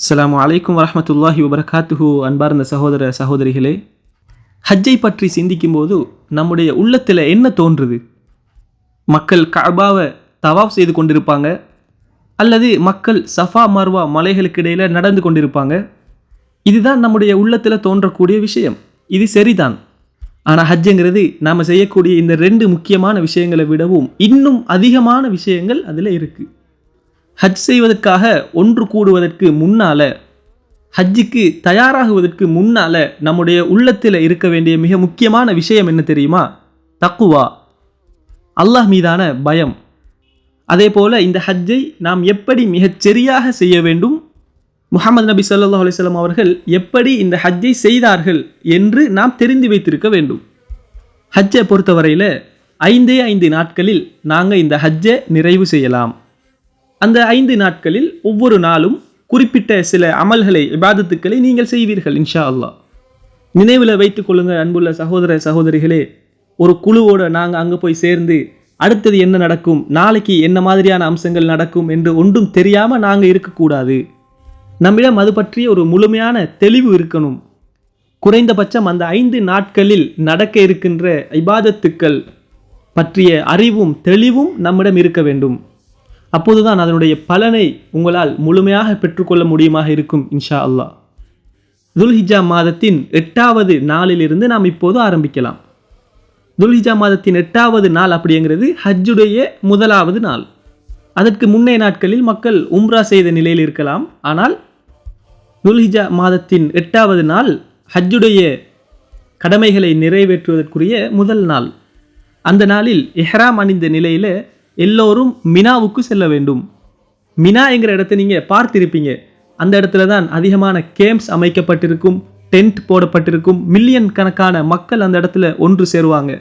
அஸ்லாம் அலைக்கும் வரமத்துல்லாஹி வபரகாத்துஹு. அன்பார்ந்த சகோதர சகோதரிகளே ஹஜ்ஜை பற்றி சிந்திக்கும்போது நம்முடைய உள்ளத்தில் என்ன தோன்றுது? மக்கள் கபாவை தவாஃப் செய்து கொண்டிருப்பாங்க அல்லது மக்கள் சஃபா மர்வா மலைகளுக்கு இடையில் நடந்து கொண்டிருப்பாங்க? இதுதான் நம்முடைய உள்ளத்தில் தோன்றக்கூடிய விஷயம். இது சரிதான். ஆனால் ஹஜ்ஜுங்கிறது நாம் செய்யக்கூடிய இந்த ரெண்டு முக்கியமான விஷயங்களை விடவும் இன்னும் அதிகமான விஷயங்கள் அதில் இருக்குது ஹஜ் செய்வதற்காக ஒன்று கூடுவதற்கு முன்னால ஹஜ்ஜுக்கு தயாராகுவதற்கு முன்னால நம்முடைய உள்ளத்தில் இருக்க வேண்டிய மிக முக்கியமான விஷயம் என்ன தெரியுமா? தக்குவா. அல்லாஹ் மீதான பயம். அதே போல் இந்த ஹஜ்ஜை நாம் எப்படி மிகச்சரியாக செய்ய வேண்டும்? முகமது நபி சொல்லா அலிஸ்லாம் அவர்கள் எப்படி இந்த ஹஜ்ஜை செய்தார்கள் என்று நாம் தெரிந்து வைத்திருக்க வேண்டும். ஹஜ்ஜை பொறுத்தவரையில் ஐந்தே ஐந்து நாட்களில் நாங்கள் இந்த ஹஜ்ஜை நிறைவு செய்யலாம். அந்த ஐந்து நாட்களில் ஒவ்வொரு நாளும் குறிப்பிட்ட சில அமல்களை விவாதத்துக்களை நீங்கள் செய்வீர்கள் இன்ஷா அல்லா நினைவில் வைத்துக் கொள்ளுங்கள் அன்புள்ள சகோதர சகோதரிகளே. ஒரு குழுவோட நாங்கள் அங்கே போய் சேர்ந்து அடுத்தது என்ன நடக்கும் நாளைக்கு என்ன மாதிரியான அம்சங்கள் நடக்கும் என்று ஒன்றும் தெரியாமல் நாங்கள் இருக்கக்கூடாது. நம்மிடம் அது பற்றிய ஒரு முழுமையான தெளிவு இருக்கணும். குறைந்தபட்சம் அந்த ஐந்து நாட்களில் நடக்க இருக்கின்ற இபாதத்துக்கள் பற்றிய அறிவும் தெளிவும் நம்மிடம் இருக்க வேண்டும். அப்போதுதான் அதனுடைய பலனை உங்களால் முழுமையாக பெற்றுக்கொள்ள முடியுமாக இருக்கும் இன்ஷா அல்லாஹ். துல்ஹிஜா மாதத்தின் எட்டாவது நாளிலிருந்து நாம் இப்போது ஆரம்பிக்கலாம். துல்ஹிஜா மாதத்தின் எட்டாவது நாள் அப்படிங்கிறது ஹஜ்ஜுடைய முதலாவது நாள். அதற்கு முன்னைய நாட்களில் மக்கள் உம்ரா செய்த நிலையில் இருக்கலாம். ஆனால் துல்ஹிஜா மாதத்தின் எட்டாவது நாள் ஹஜ்ஜுடைய கடமைகளை நிறைவேற்றுவதற்குரிய முதல் நாள். அந்த நாளில் எஹ்ராம் அணிந்த நிலையில் எல்லோரும் மினாவுக்கு செல்ல வேண்டும். மினா என்கிற இடத்தை நீங்கள் பார்த்திருப்பீங்க. அந்த இடத்துல தான் அதிகமான கேம்ப்ஸ் அமைக்கப்பட்டிருக்கும் டென்ட் போடப்பட்டிருக்கும் மில்லியன் கணக்கான மக்கள் அந்த இடத்துல ஒன்று சேருவாங்க.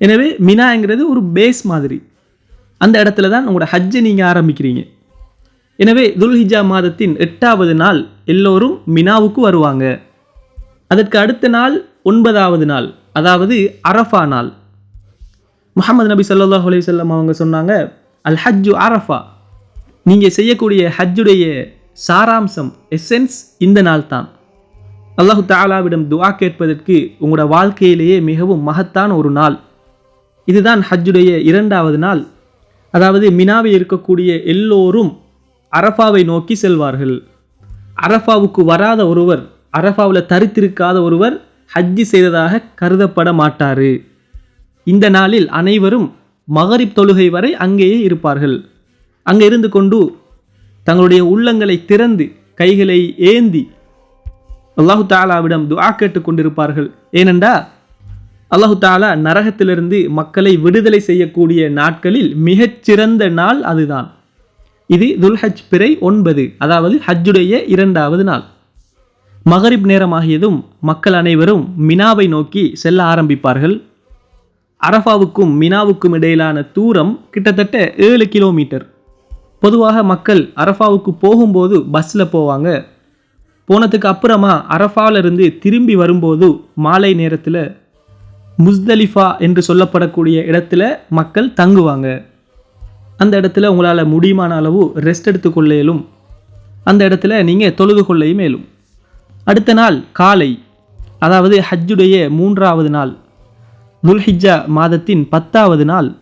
எனவே மினாங்கிறது ஒரு பேஸ் மாதிரி. அந்த இடத்துல தான் உங்களோட ஹஜ்ஜை நீங்கள் ஆரம்பிக்கிறீங்க. எனவே துல்ஹிஜா மாதத்தின் எட்டாவது நாள் எல்லோரும் மினாவுக்கு வருவாங்க. அதற்கு அடுத்த நாள் ஒன்பதாவது நாள் அதாவது அரஃபா நாள். முகமது நபி சல்லாஹ் அலையம் அவங்க சொன்னாங்க அல் ஹஜ்ஜு அரஃபா. நீங்கள் செய்யக்கூடிய ஹஜ்ஜுடைய சாராம்சம் எசென்ஸ் இந்த நாள் தான் அல்லாஹு தாலாவிடம் துவா கேட்பதற்கு உங்களோட வாழ்க்கையிலேயே மிகவும் மகத்தான ஒரு நாள். இதுதான் ஹஜ்ஜுடைய இரண்டாவது நாள். அதாவது மினாவில் இருக்கக்கூடிய எல்லோரும் அரஃபாவை நோக்கி செல்வார்கள். அரஃபாவுக்கு வராத ஒருவர் அரஃபாவில் தரித்திருக்காத ஒருவர் ஹஜ்ஜி செய்ததாக கருதப்பட மாட்டார். இந்த நாளில் அனைவரும் மகரிப் தொழுகை வரை அங்கேயே இருப்பார்கள். அங்கே இருந்து கொண்டு தங்களுடைய உள்ளங்களை திறந்து கைகளை ஏந்தி அல்லாஹு தாலாவிடம் துஆ கேட்டு கொண்டிருப்பார்கள். ஏனென்றா அல்லாஹு தாலா நரகத்திலிருந்து மக்களை விடுதலை செய்யக்கூடிய நாட்களில் மிகச்சிறந்த நாள் அதுதான். இது துல்ஹஜ் பிறை ஒன்பது அதாவது ஹஜ்ஜுடைய இரண்டாவது நாள். மகரிப் நேரமாகியதும் மக்கள் அனைவரும் மினாவை நோக்கி செல்ல ஆரம்பிப்பார்கள். அரஃபாவுக்கும் மினாவுக்கும் இடையிலான தூரம் கிட்டத்தட்ட ஏழு கிலோமீட்டர். பொதுவாக மக்கள் அரஃபாவுக்கு போகும்போது பஸ்ஸில் போவாங்க. போனதுக்கு அப்புறமா அரஃபாவிலிருந்து இருந்து திரும்பி வரும்போது மாலை நேரத்தில் முஸ்தலிஃபா என்று சொல்லப்படக்கூடிய இடத்துல மக்கள் தங்குவாங்க. அந்த இடத்துல உங்களால் முடியுமான அளவு ரெஸ்ட் எடுத்துக்கொள்ள இயலும் அந்த இடத்துல நீங்கள் தொழுது கொள்ளையும் மேலும் அடுத்த நாள் காலை அதாவது ஹஜ்ஜுடைய மூன்றாவது நாள். துல்ஹிஜ்ஜா மாதத்தின் பத்தாவது நாள்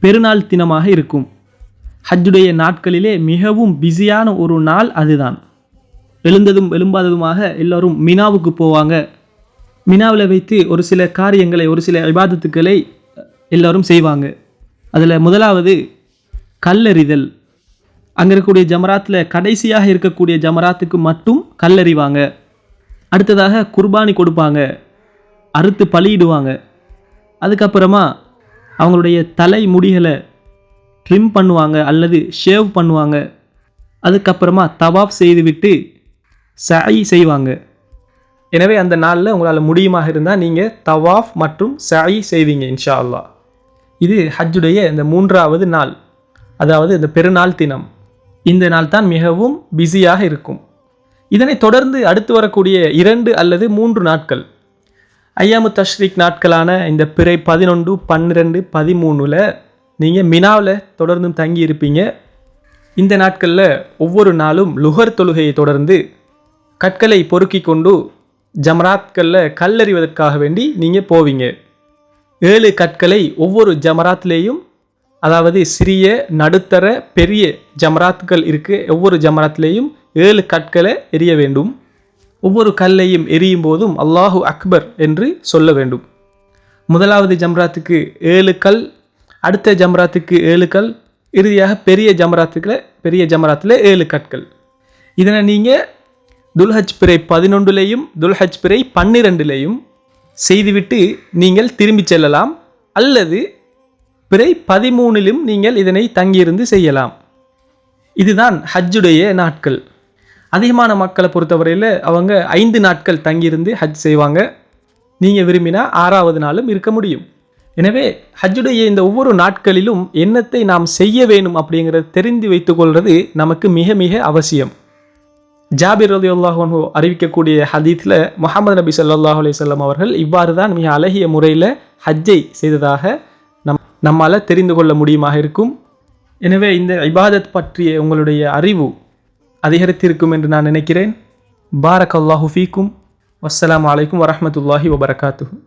பெருநாள் தினமாக இருக்கும். ஹஜ்ஜுடைய நாட்களிலே மிகவும் பிஸியான ஒரு நாள் அதுதான். எழுந்ததும் எழும்பாததுமாக எல்லோரும் மினாவுக்கு போவாங்க. மினாவில் வைத்து ஒரு சில காரியங்களை ஒரு சில விவாதத்துக்களை எல்லோரும் செய்வாங்க. அதில் முதலாவது கல்லறிதல். அங்கே இருக்கக்கூடிய ஜமராத்தில் கடைசியாக இருக்கக்கூடிய ஜமராத்துக்கு மட்டும் கல்லறிவாங்க. அடுத்ததாக குர்பானி கொடுப்பாங்க. அறுத்து பலியிடுவாங்க. அதுக்கப்புறமா அவங்களுடைய தலை முடிகளை ட்ரிம் பண்ணுவாங்க அல்லது ஷேவ் பண்ணுவாங்க. அதுக்கப்புறமா தவாஃப் செய்துவிட்டு சாயி செய்வாங்க. எனவே அந்த நாளில் உங்களால் முடியுமாக இருந்தால் நீங்கள் தவாஃப் மற்றும் சாயி செய்வீங்க இன்ஷா அல்லா இது ஹஜ்ஜுடைய இந்த மூன்றாவது நாள். அதாவது இந்த பெருநாள் தினம். இந்த நாள் தான் மிகவும் பிஸியாக இருக்கும். இதனை தொடர்ந்து அடுத்து வரக்கூடிய இரண்டு அல்லது மூன்று நாட்கள். ஐயாமு தஷ்ரீக் நாட்களான இந்த பிறை பதினொன்று பன்னிரெண்டு பதிமூணில் நீங்கள் மினாவில் தொடர்ந்தும் தங்கி இருப்பீங்க. இந்த நாட்களில் ஒவ்வொரு நாளும் லுகர் தொழுகையை தொடர்ந்து கற்களை பொறுக்கி கொண்டு ஜமராத்களில் கல்லறிவதற்காக வேண்டி நீங்கள் போவீங்க. ஏழு கற்களை ஒவ்வொரு ஜமராத்லேயும் அதாவது சிறிய நடுத்தர பெரிய ஜமராத்துகள் இருக்குது ஒவ்வொரு ஜமராத்லேயும் ஏழு கற்களை எரிய வேண்டும். ஒவ்வொரு கல்லையும் எரியும் போதும் அல்லாஹு அக்பர் என்று சொல்ல வேண்டும். முதலாவது ஜம்ராத்துக்கு ஏழு கல் அடுத்த ஜம்ராத்துக்கு ஏழு கல் இறுதியாக பெரிய ஜமராத்துக்கில் பெரிய ஜமராத்தில் ஏழு கற்கள். இதனை நீங்கள் துல்ஹஜ் பிறை பதினொன்றுலேயும் துல்ஹஜ் பிறை பன்னிரெண்டுலேயும் செய்துவிட்டு நீங்கள் திரும்பிச் செல்லலாம். அல்லது பிறை பதிமூணிலும் நீங்கள் இதனை தங்கியிருந்து செய்யலாம். இதுதான் ஹஜ்ஜுடைய நாட்கள். அதிகமான மக்களை பொறுத்தவரையில் அவங்க ஐந்து நாட்கள் தங்கியிருந்து ஹஜ் செய்வாங்க. நீங்கள் விரும்பினா ஆறாவது நாளும் இருக்க முடியும். எனவே ஹஜ்ஜுடைய இந்த ஒவ்வொரு நாட்களிலும் என்னத்தை நாம் செய்ய வேணும் அப்படிங்கிறத தெரிந்து வைத்துக்கொள்வது நமக்கு மிக மிக அவசியம். ஜாபிர் ரதி அல்லாஹு அறிவிக்கக்கூடிய ஹதீத்தில் முகமது நபி சல்லாஹ் அலைஹி அவர்கள் இவ்வாறு தான் மிக அழகிய முறையில் ஹஜ்ஜை செய்ததாக நம் நம்மால் தெரிந்து கொள்ள முடியுமாக இருக்கும். எனவே இந்த இபாதத் பற்றிய உங்களுடைய அறிவு அதிகரித்திருக்கும் என்று நான் நினைக்கிறேன். பாரக் அல்லாஹு ஃபீக்கும். வஸ்ஸலாமு அலைக்கும் வரமத்துல்லாஹி வபரகாத்து